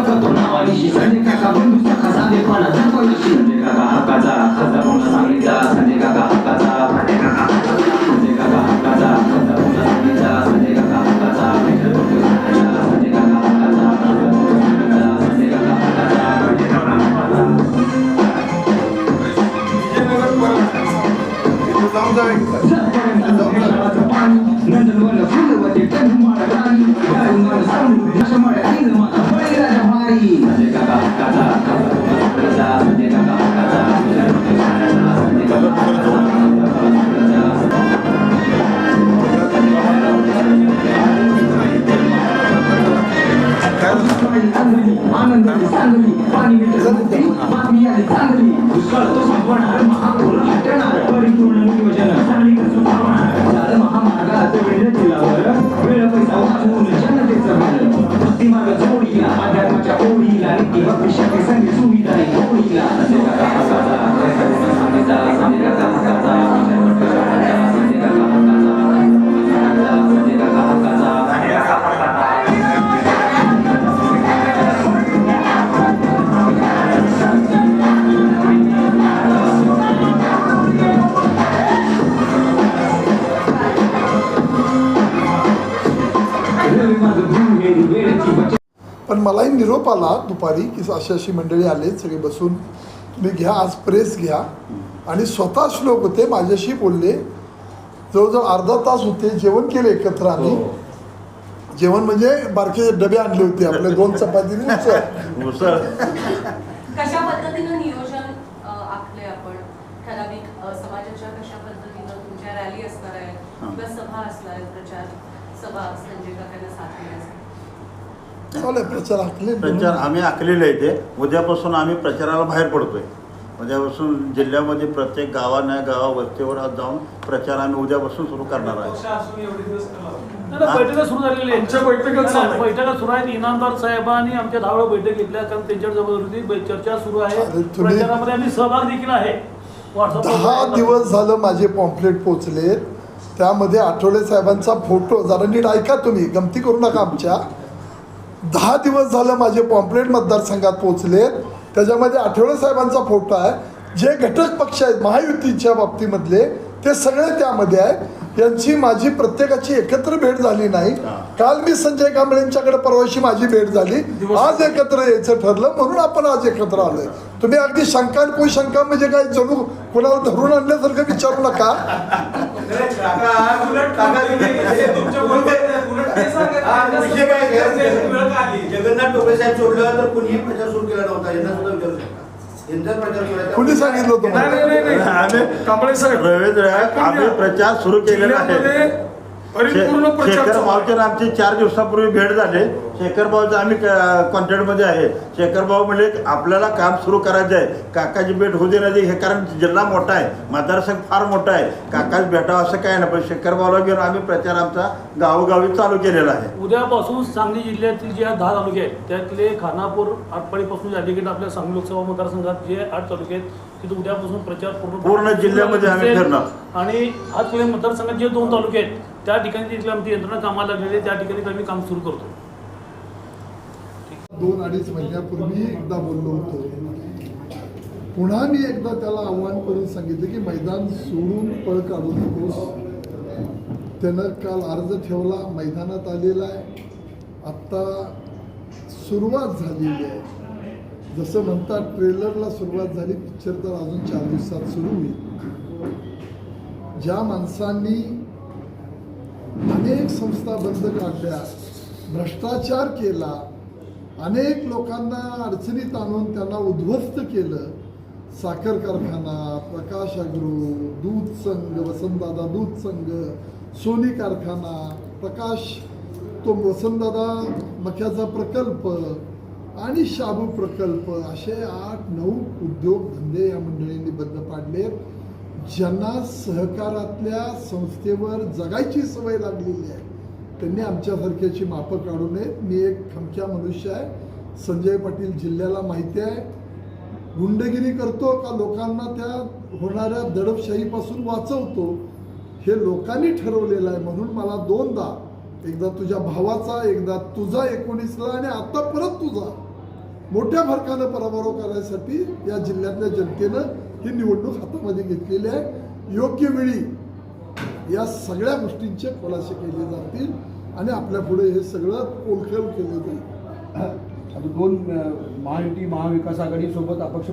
कार्यकर्त्यांपाशी ओळखतो नावानिशी संजय काका बंधू सखा साधेपणा दाखवण्याशी संजय काका हक्काचा खासदार पुन्हा सांगलीचा संजय काका हक्काचा संजय काका हक्काचा संजय काका हक्काचा खासदार पुन्हा सांगलीचा संजय काका हक्काचा विठ्ठल बंधू सखाचा, संजय काका हक्काचा खासदार पुन्हा सांगलीचा संजय काका हक्काचा संजय काका हक्काचा आनंदाची चांगली पाणी मिळते बातमी आली चांगली दुष्काळ तो संपवणार महापूर हटणार परिपूर्ण नियोजन पण मलाही निरोप आला दुपारी की अशी अशी मंडळी आले सगळे बसून. तुम्ही घ्या आज प्रेस घ्या. आणि स्वतःच लोक होते माझ्याशी बोलले. जवळजवळ अर्धा तास होते जेवण केले एकत्र आम्ही. जेवण म्हणजे बारके डबे आणले होते आपले दोन चपाती आणि उसळ. मुसळ कशा पद्धतीनं नियोजन अ, आखले आपण? ठराविक अ, समाजाच्या कशा पद्धतीनं तुमच्या रॅली असणार आहे किंवा सभा असणार आहे प्रचार सभा संजय काकांना साथ चालेल प्रचार आखले प्रचार आम्ही आखलेले आहे ते. उद्यापासून आम्ही प्रचाराला बाहेर पडतोय. उद्यापासून जिल्ह्यामध्ये प्रत्येक गावानं गावा वस्तीवर आज जाऊन प्रचार आम्ही उद्यापासून सुरू करणार आहे. बैठका सुरू झालेली आमच्या चालू आहे. बैठका सुरू आहेत. इनामदार साहेबांनी आमच्या दहावेळा बैठक घेतल्या कारण त्यांच्यावर जबरदस्ती बै- चर्चा सुरू आहे. तुम्ही- प्रचारामध्ये आम्ही सहभाग देखील आहे. WhatsApp वर दहा दिवस झालं माझे पॉम्पलेट पोचले त्यामध्ये आठवले साहेबांचा फोटो जरा नीट ऐका तुम्ही. गमती करू नका आमच्या. दहा दिवस झालं माझे पॉम्पलेट मतदारसंघात पोचले त्याच्यामध्ये आठवले साहेबांचा फोटो आहे. जे घटक पक्ष आहेत महायुतीच्या बाबतीमधले ते सगळे त्यामध्ये आहेत. यांची माझी प्रत्येकाची एकत्र भेट झाली नाही. काल मी संजय कांबळेंच्याकडे परवाशी माझी भेट झाली. आज एकत्र यायचं ठरलं म्हणून आपण आज एकत्र आलोय. तुम्ही अगदी शंका आणि शंका म्हणजे काय जणू कुणाला धरून आणल्यासारखं विचारू नका. जगन्नाथ टोपे साहेब सोडलं तर कुणीही प्रचार सुरू केला नव्हता. यांना सुद्धा विचारू शकता. यांचा प्रचार केला कुणी सांगितलं तुम्हाला. आम्ही कांबळे साहेब रवींद्र आम्ही प्रचार सुरू केलेला आहे. जिल्ह्यामध्ये परिपूर्ण शे- प्रचार शेखर चालू आहे. भाऊच्या आमची चार दिवसापूर्वी भेट झाली. शेखर भाऊचं आम्ही कॉन्टॅक्टमध्ये आहे. शेखर भाऊ म्हणले आपल्याला काम सुरू करायचं आहे. काकाची भेट होऊ देण्याची हे कारण जिल्हा मोठा आहे. मतदारसंघ फार मोठा आहे. काकाच भेटावं असं काय नाही. पण शेखर भाऊला घेऊन आम्ही प्रचार आमचा गावोगावी चालू केलेला आहे. उद्यापासून सांगली जिल्ह्यातील जे दहा तालुके आहेत त्यातले खानापूर आटपाडीपासून अलीकडे आपल्या सांगली लोकसभा मतदारसंघात जे आठ तालुके आहेत तिथे उद्यापासून प्रचार पूर्ण पूर्ण जिल्ह्यामध्ये आम्ही. फिरणार. आणि आजपर्यंत मतदारसंघात जे दोन तालुके आहेत त्या ठिकाणी तिथली आमची यंत्रणा कामाला लागलेली आहे. त्या ठिकाणी आम्ही काम सुरू करतो. दोन अडीच महिन्यापूर्वी एकदा बोललो होतो. पुन्हा मी एकदा त्याला आव्हान करून सांगितलं की मैदान सोडून पळ काढू नकोस त्यानं काल अर्ज ठेवला मैदानात आलेला आहे. आत्ता सुरुवात झालेली आहे. जसं म्हणतात ट्रेलरला सुरुवात झाली पिक्चर तर अजून चार दिवसात सुरू होईल. ज्या माणसांनी अनेक संस्था बंद काढल्या भ्रष्टाचार केला अनेक लोकांना अडचणीत आणून त्यांना उद्ध्वस्त केलं. साखर कारखाना प्रकाश अग्रो दूध संघ वसंतदादा दूध संघ सोनी कारखाना प्रकाश तो वसंतदादा मक्याचा प्रकल्प आणि शाबू प्रकल्प असे आठ नऊ उद्योगधंदे या मंडळींनी बंद पाडले ज्यांना सहकारातल्या संस्थेवर जगायची सवय लागलेली आहे त्यांनी आमच्यासारख्याची मापं काढू नयेत. मी एक खमक्या मनुष्य आहे. संजय पाटील जिल्ह्याला माहिती आहे. गुंडगिरी करतो का लोकांना त्या होणाऱ्या दडपशाहीपासून वाचवतो हे लोकांनी ठरवलेलं आहे. म्हणून मला दोनदा एकदा तुझ्या भावाचा एकदा तुझा एकोणीसला आणि आता परत तुझा मोठ्या फरकानं पराभव करण्यासाठी या जिल्ह्यातल्या जनतेनं ही निवडणूक हातामध्ये घेतलेली आहे. योग्य वेळी या सगळ्या गोष्टींचे खुलासे केले जातील आणि आपल्या पुढे हे सगळं पोलखेल केलं जाईल. आता दोन महायुती महाविकास आघाडी सोबत अपक्ष